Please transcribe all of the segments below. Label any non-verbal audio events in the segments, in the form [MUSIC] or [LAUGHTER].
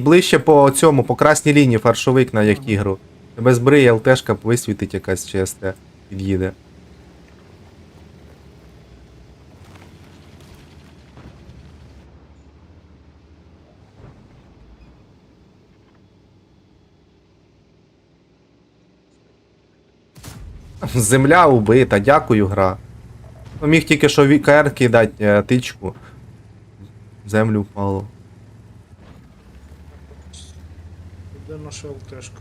ближче по цьому, по красній лінії фаршовик на яхтігру. Тебе збриє ЛТшка висвітить якась ЧСТ. Під'їде. Земля убита, дякую, гра. Ну, міг тільки що ВКР кидати е, тичку. Землю впало. Наша ЛТшка?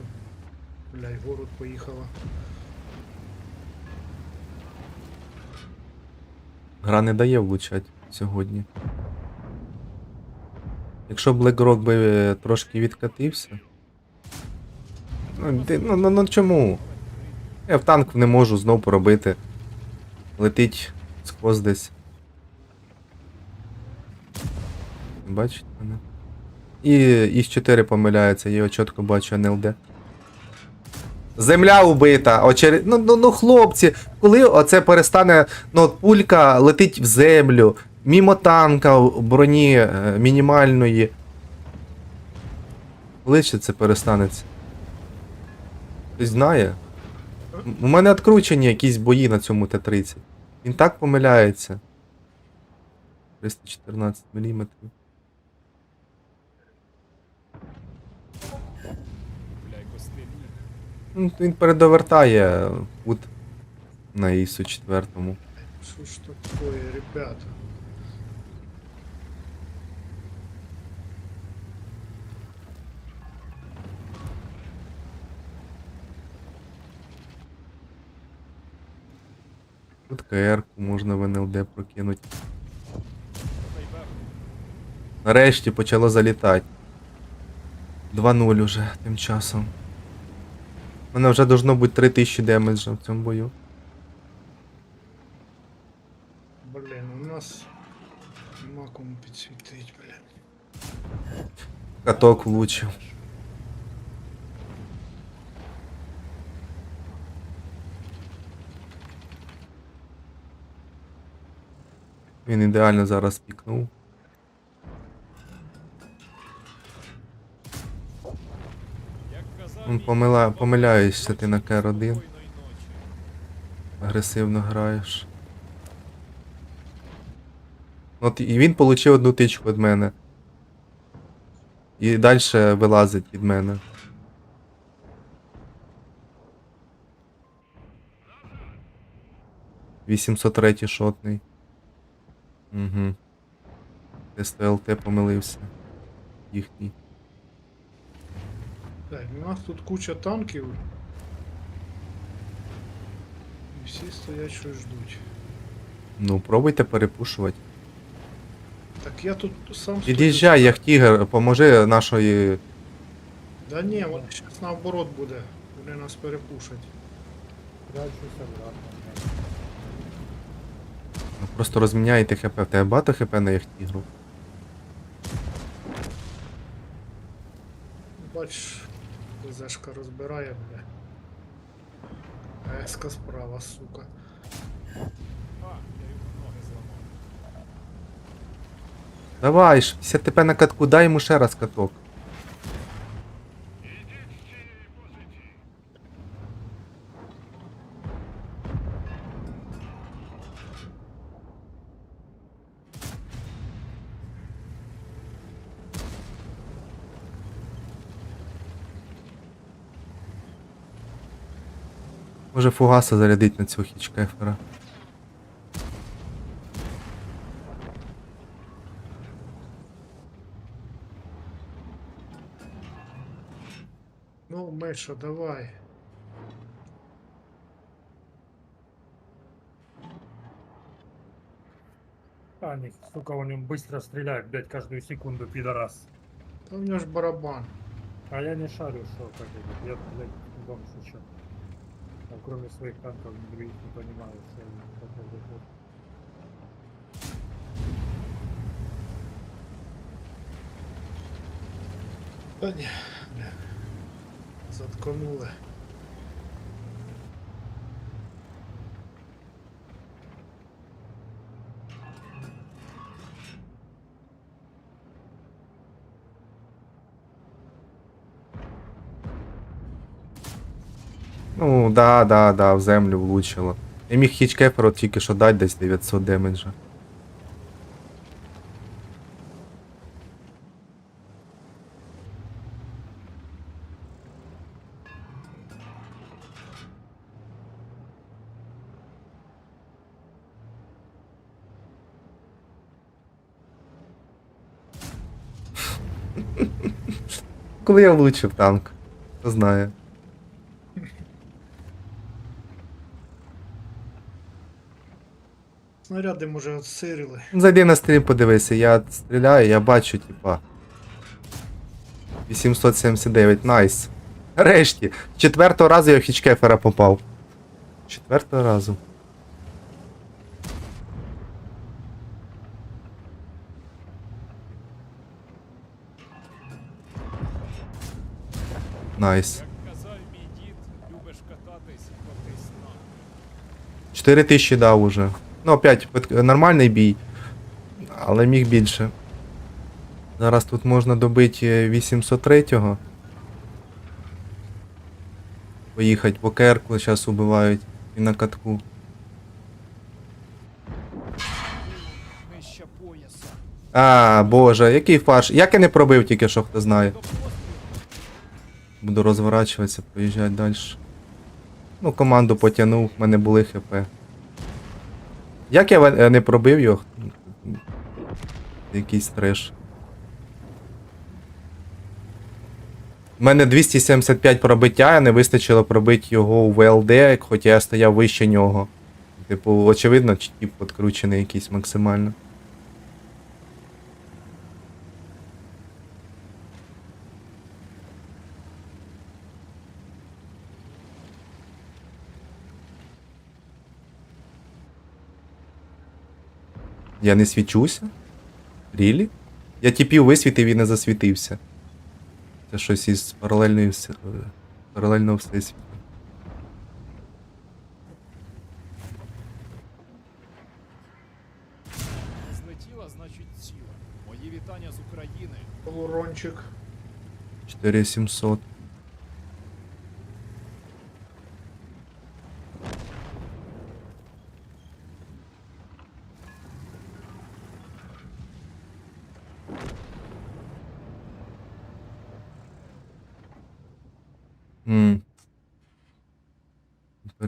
Бля, в город поїхала. Гра не дає влучати сьогодні. Якщо BlackRock би е, трошки відкатився. Ну, ну, ну, ну чому? Я в танк не можу знов поробити. Летить сквозь десь. Бачите мене? І із 4 помиляється, я його чітко бачу НЛД. Земля убита, очер... ну, ну, ну хлопці, коли оце перестане, ну пулька летить в землю, мімо танка броні е, мінімальної. Коли ще це перестанеться? Хтось знає? У мене відкручені якісь бої на цьому Т-30. Він так помиляється. 314 мм. Ну, він передовертає кут на ІСу 4. Що ж такое, ребята? Тут КР-ку можна в НЛД прокинути. Нарешті почало залітати. 2-0 уже тим часом. У мене вже должно бути 3000 демеджа в цьому бою. Блін, у нас нема кому підсвітить, блін. Каток влучив. Він ідеально зараз пікнув. Помила... Помиляєшся ти на КР-1. Агресивно граєш. От і він отримав одну тичку від мене. І далі вилазить від мене. Вісімсот третій шотний. Угу. СТЛТ помилився. Їхній. Так, у нас тут куча танків. І всі стоять щось ждуть. Ну, пробуйте перепушувати. Так я тут сам стою. Під'їжджай, як тігр, поможи нашої. Да ні, вони зараз наоборот буде. Вони нас перепушать. ну, Просто розміняйте ХП. В тебе багато ХП на їх тігру? Бач, ЗШка розбирає, мене. Еска справа, сука. Давай, 60 ТП на катку, дай йому ще раз каток. Може фугаса зарядить на цього хічкефера. Ну, Меша, давай. А, они, сука, у него быстро стреляют, блядь, каждую секунду, пидорас. Та в нього ж барабан. А я не шарю, что как это. Я, блядь, вам шучу. А кроме своих танков, других не понимаю, что они как вот. Та ні, бля. Заткнули. Ну, да, да, да, в землю влучило. Я міг хічкеферу тільки що дати десь 900 демеджа. [LAUGHS] Коли я влучив танк? Хто знає. Снаряди, може, отсирили. Зайди на стрім, подивися, я стріляю, я бачу, типа. 879, найс. Решті. Четвертого разу я в хічкефера попав. Четвертого разу. Найс. Як казав мій дід, любиш кататись, котись на. 4 тисячі дав уже. Ну, опять, нормальний бій. Але міг більше. Зараз тут можна добити 803-го. Поїхати по керку, зараз убивають і на катку. А, боже, який фарш. Як я не пробив тільки що, хто знає. Буду розворачуватися, поїжджати далі. Ну, команду потягнув, в мене були хп. Як я е, не пробив його? Якийсь треш. У мене 275 пробиття, не вистачило пробити його у ВЛД, хоча я стояв вище нього. Типу, очевидно, чіп підкручений якийсь максимально. Я не свічуся? Рілі? Я тіпів висвітив і не засвітився. Це щось із паралельної е, паралельного всесвіту. Злетіла, значить ціла. Мої вітання з України. Полурончик. 4700.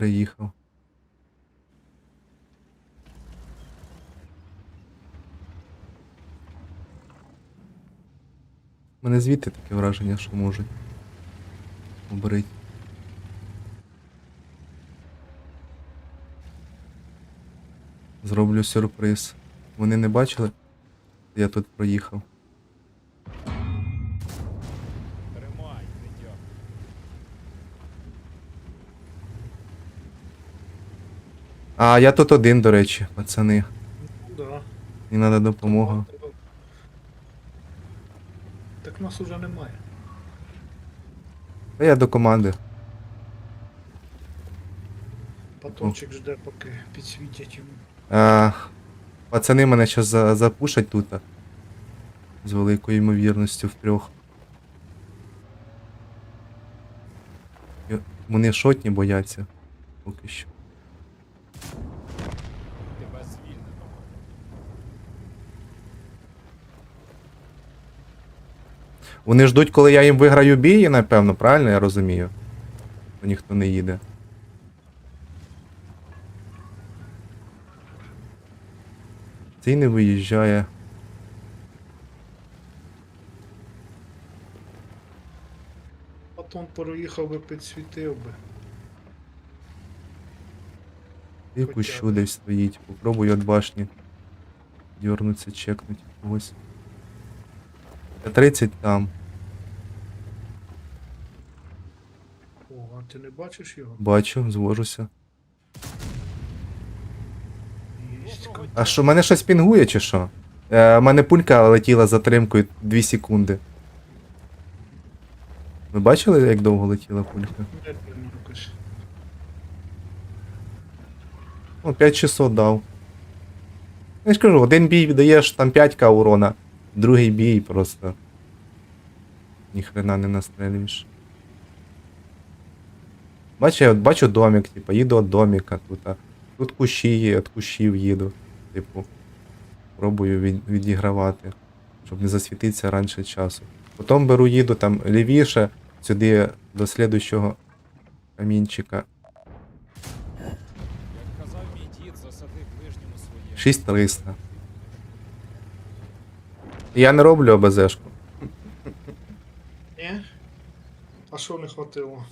Переїхав. У мене звідти таке враження, що можуть обрити. Зроблю сюрприз. Вони не бачили? Я тут проїхав. А, я тут один, до речі, пацани. Да. Мені треба допомога. Так нас уже немає. Та я до команди. Патончик жде, поки підсвітять йому. А, пацани мене зараз за, запушать тут. З великою ймовірністю в трьох. Я- Вони шотні бояться. Поки що. Тебе звільнено. Вони ждуть, коли я їм виграю бій, напевно, правильно я розумію? То ніхто не їде. Цей не виїжджає. Патон проїхав би, підсвітив би. Хоча кущу десь стоїть. Попробую від башні. Дьорнуться, чекнуть когось. 30 там. О, а ти не бачиш його? Бачу, звожуся. Єсть. А що, мене щось пінгує чи що? Е, мене пулька летіла затримкою 2 секунди. Ви бачили, як довго летіла пулька? Ну, 5600 дав. Я ж кажу, один бій даєш там 5к урона, другий бій просто. Ніхрена не настрелюєш. Бачу, я от бачу домик, типу, їду від домика тут. А тут кущі є, від кущів їду. Типу, пробую від, відігравати, щоб не засвітитися раніше часу. Потім беру, їду там лівіше, сюди до слідущого камінчика. Як казав мій дід, засади ближньому своєму. 6300. Я не роблю ОБЗшку. Ні? А що не хватило?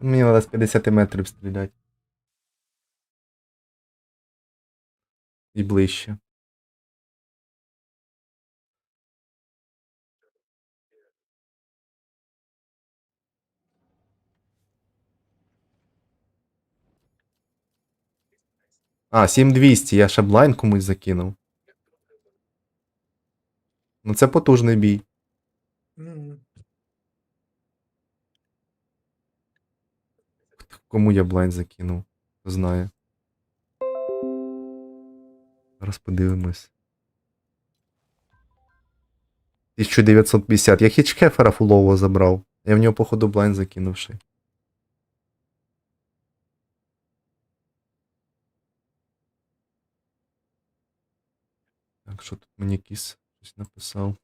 Мені треба з 50 метрів стріляти. І ближче. А, 7200, я ще блайн комусь закинув. Ну це потужний бій. Кому я блайн закинув? Хто знає. Зараз подивимось. 1950. Я хічкефера фулового забрав. Я в нього, походу, блайн закинувши. Так, що тут мені кіс щось написав.